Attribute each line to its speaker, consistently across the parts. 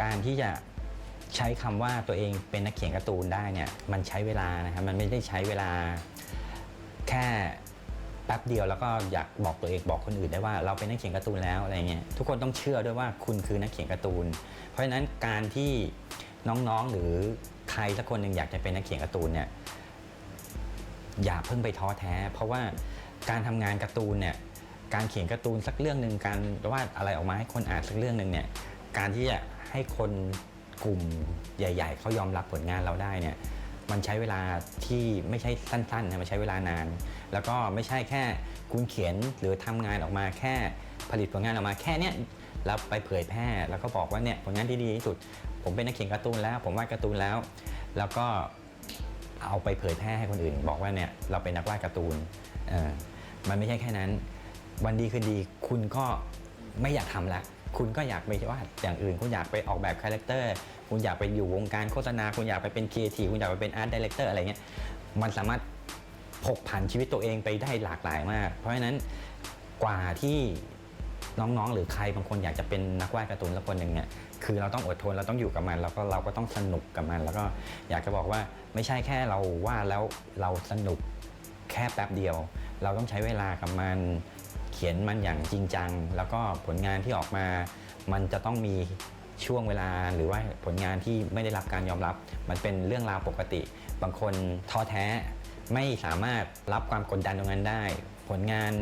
Speaker 1: การที่จะใช้คำว่าตัวเองเป็นนักเขียนการ์ตูนได้เนี่ยมันใช้เวลานะครับมันไม่ได้ใช้เวลาแค่แป๊บเดียวแล้วก็อยากบอกตัวเองบอกคนอื่นได้ว่าเราเป็นนักเขียนการ์ตูนแล้วอะไรเงี้ยทุกคนต้องเชื่อด้วยว่าคุณคือนักเขียนการ์ตูน เพราะฉะนั้นการที่น้องๆหรือใครสักคนหนึ่งอยากจะเป็นนักเขียนการ์ตูนเนี่ยอย่าเพิ่งไปท้อแท้ เพราะว่าการทำงานการ์ตูนเนี่ยการเขียนการ์ตูนสักเรื่องหนึ่งการวาดอะไรออกมาให้คนอ่านสักเรื่องหนึ่งเนี่ยการที่จะ ให้คนกลุ่มใหญ่ๆเขายอมรับผลงานเราได้เนี่ยมันใช้เวลาที่ไม่ใช่สั้นๆนะมันใช้เวลานาน แล้วก็ไม่ใช่แค่คุณเขียนหรือทำงานออกมาแค่ผลิตผลงานออกมาแค่เนี้ยแล้วไปเผยแพร่แล้วก็บอกว่าเนี่ยผลงานที่ดีที่สุด ผมเป็นนักเขียนการ์ตูนแล้ว ผมวาดการ์ตูนแล้ว แล้วก็เอาไปเผยแพร่ให้คนอื่น บอกว่าเนี่ยเราเป็นนักวาดการ์ตูนเออมันไม่ใช่แค่นั้น วันดีคืนดีคุณก็ไม่อยากทำละ คุณก็อยากไปวาดอย่างอื่น คุณอยากไปออกแบบคาแรคเตอร์ คุณอยากไปอยู่วงการโฆษณา คุณอยากไปเป็นครีเอทีฟคุณอยากไปเป็นอาร์ตดีเลกเตอร์อะไรเงี้ย มันสามารถผกผันชีวิตตัวเองไปได้หลากหลายมาก เพราะฉะนั้นกว่าที่น้องๆ หรือใครบางคนอยากจะเป็นนักวาดการ์ตูนสักคนหนึ่งเนี่ยคือเราต้องอดทนเราต้องอยู่กับมันแล้วก็เราก็ต้องสนุกกับมัน แล้วก็อยากจะบอกว่าไม่ใช่แค่เราวาดแล้วเราสนุกแค่แป๊บเดียว เราต้องใช้เวลากับมัน ขียนมันอย่างจริงจัง แล้วก็ผลงานที่ออกมา มันจะต้องมีช่วงเวลาหรือว่าผลงานที่ไม่ได้รับการยอมรับ มันเป็นเรื่องราวปกติ บางคนท้อแท้ไม่สามารถรับความกดดันตรงนั้นได้ ผลงาน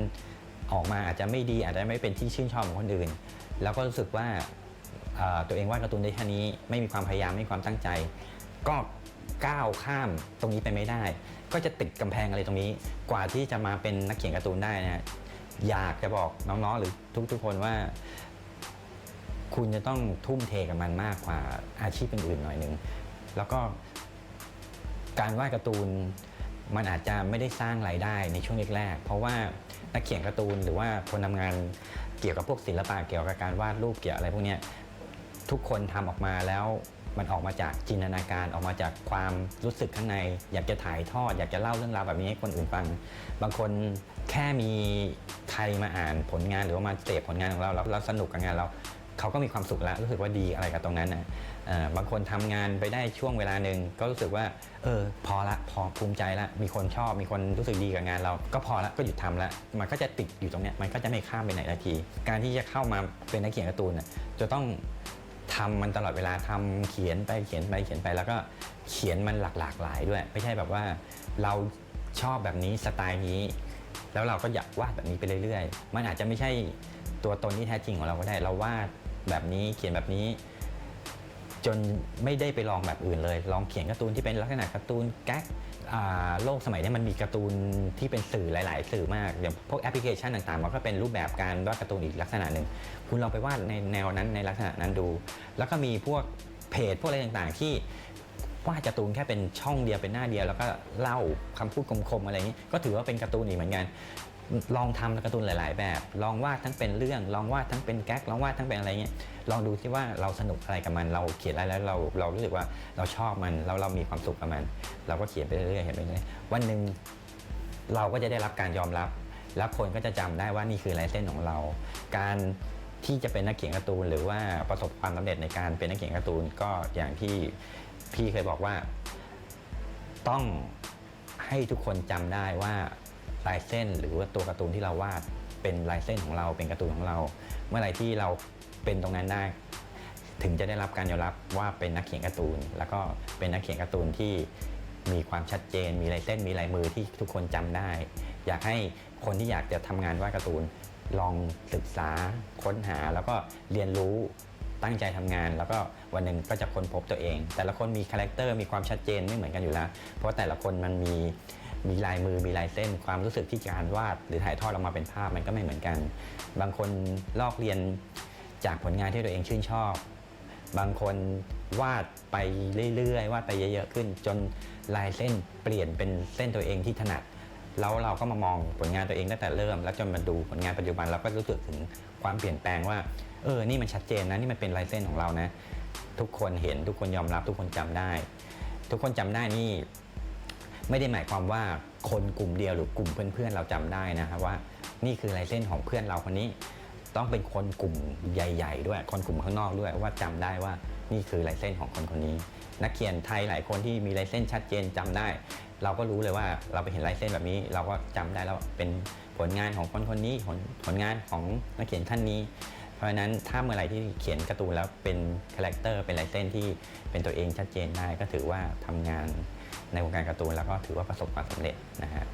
Speaker 1: ออกมาอาจจะไม่ดีอาจจะไม่เป็นที่ชื่นชอบของคนอื่น แล้วก็รู้สึกว่าตัวเองวาดการ์ตูนได้แค่นี้ไม่มีความพยายามไม่มีความตั้งใจ ก็ก้าวข้ามตรงนี้ไปไม่ได้ ก็จะติดกำแพงอะไรตรงนี้ กว่าที่จะมาเป็นนักเขียนการ์ตูนได้นะ อยากจะบอกน้องๆหรือทุกๆคนว่า คุณจะต้องทุ่มเทกับมันมากกว่าอาชีพอื่นๆหน่อยหนึ่งแล้วก็การวาดการ์ตูนมันอาจจะไม่ได้สร้างรายได้ในช่วงแรกๆเพราะว่านักเขียนการ์ตูนหรือว่าคนทำงานเกี่ยวกับพวกศิลปะเกี่ยวกับการวาดรูปเกี่ยวอะไรพวกนี้ทุกคนทำออกมาแล้ว มันออกมาจากจินตนาการออกมาจากความรู้สึกข้างใน อยากจะถ่ายทอด อยากจะเล่าเรื่องราวแบบนี้ให้คนอื่นฟัง บางคนแค่มีใครมาอ่านผลงานหรือว่ามาเสพผลงานของเราแล้วเราสนุกกับงานเราเขาก็มีความสุขแล้วรู้สึกว่าดีอะไรกับตรงนั้นนะเอ่อบางคนทำงานไปได้ช่วงเวลาหนึ่งก็รู้สึกว่าเออพอละพอภูมิใจละมีคนชอบมีคนรู้สึกดีกับงานเรา ก็พอละก็หยุดทำละมันก็จะติดอยู่ตรงเนี้ยมันก็จะไม่ข้ามไปไหนนาที การที่จะเข้ามาเป็นนักเขียนการ์ตูนจะต้อง ทำมันตลอดเวลาทำเขียนไปเขียนไปเขียนไป แล้วก็เขียนมันหลากหลากหลายด้วย ไม่ใช่แบบว่าเราชอบแบบนี้สไตล์นี้ แล้วเราก็อยากวาดแบบนี้ไปเรื่อยๆ มันอาจจะไม่ใช่ตัวตนที่แท้จริงของเราก็ได้ เราวาดแบบนี้เขียนแบบนี้ จนไม่ได้ไปลองแบบอื่นเลย ลองเขียนการ์ตูนที่เป็นลักษณะการ์ตูนแก๊ก โลกสมัยนี้มันมีการ์ตูนที่เป็นสื่อหลาย ๆ สื่อมากอย่างพวกแอปพลิเคชันต่างๆ มันก็เป็นรูปแบบการวาดการ์ตูนอีกลักษณะหนึ่ง คุณลองไปวาดในแนวนั้นในลักษณะนั้นดู แล้วก็มีพวกเพจพวกอะไรต่างๆ ที่วาดการ์ตูนแค่เป็นช่องเดียวเป็นหน้าเดียว แล้วก็เล่าคำพูดคมๆอะไรอย่างนี้ก็ถือว่าเป็นการ์ตูนอีกเหมือนกัน ลองทำการ์ตูนหลาย ๆ แบบ ลองวาดทั้งเป็นเรื่อง ลองวาดทั้งเป็นแก๊ก ลองวาดทั้งเป็นอะไรเงี้ย ลองดูที่ว่าเราสนุกอะไรกับมัน เราเขียนอะไรแล้วเราเรารู้สึกว่าเราชอบมัน แล้วเรามีความสุขกับมัน เราก็เขียนไปเรื่อยๆเขียนไปเรื่อยวันหนึ่งเราก็จะได้รับการยอมรับ แล้วคนก็จะจำได้ว่านี่คือลายเส้นของเรา การที่จะเป็นนักเขียนการ์ตูน หรือว่าประสบความสำเร็จในการเป็นนักเขียนการ์ตูนก็อย่างที่พี่เคยบอกว่า ต้องให้ทุกคนจำได้ว่า ลายเส้น หรือว่าตัวการ์ตูนที่เราวาดเป็นลายเส้นของเราเป็นการ์ตูนของเรา เมื่อไหร่ที่เราเป็นตรงนั้นได้ ถึงจะได้รับการยอมรับว่าเป็นนักเขียนการ์ตูน แล้วก็เป็นนักเขียนการ์ตูนที่มีความชัดเจน มีลายเส้นมีลายมือที่ทุกคนจำได้ อยากให้คนที่อยากจะทำงานวาดการ์ตูนลองศึกษาค้นหาแล้วก็เรียนรู้ตั้งใจทำงาน แล้วก็วันหนึ่งก็จะค้นพบตัวเอง แต่ละคนมีคาแรคเตอร์มีความชัดเจนไม่เหมือนกันอยู่แล้ว เพราะแต่ละคนมันมี มีลายมือมีลายเส้น ความรู้สึกที่การวาดหรือถ่ายทอดออกมาเป็นภาพมันก็ไม่เหมือนกัน บางคนลอกเรียนจากผลงานที่ตัวเองชื่นชอบ บางคนวาดไปเรื่อยๆวาดไปเยอะๆขึ้น จนลายเส้นเปลี่ยนเป็นเส้นตัวเองที่ถนัดแล้วเราก็มามองผลงานตัวเองตั้งแต่เริ่ม แล้วจนมาดูผลงานปัจจุบันเราก็รู้สึกถึงความเปลี่ยนแปลงว่าเออนี่มันชัดเจนนะนี่มันเป็นลายเส้นของเรานะ ทุกคนเห็นทุกคนยอมรับทุกคนจำได้ ทุกคนจำได้นี่ ไม่ได้หมายความว่าคนกลุ่มเดียวหรือกลุ่มเพื่อนๆเราจำได้นะครับว่า นี่คือลายเส้นของเพื่อนเราคนนี้ ต้องเป็นคนกลุ่มใหญ่ ๆ ด้วยคนกลุ่มข้างนอกด้วยว่าจำได้ว่านี่คือลายเส้นของคนคนนี้ นักเขียนไทยหลายคนที่มีลายเส้นชัดเจนจำได้ เราก็รู้เลยว่าเราไปเห็นลายเส้นแบบนี้ เราก็จำได้แล้วว่าเป็นผลงานของคนคนนี้ผลผลงานของนักเขียนท่านนี้เพราะฉะนั้นถ้าเมื่อไหร่ที่เขียนการ์ตูนแล้วเป็นคาแรคเตอร์เป็นลายเส้นที่เป็นตัวเองชัดเจนได้ก็ถือว่าทำงาน ในวงการการ์ตูนแล้วก็ถือว่าประสบความสำเร็จนะฮะ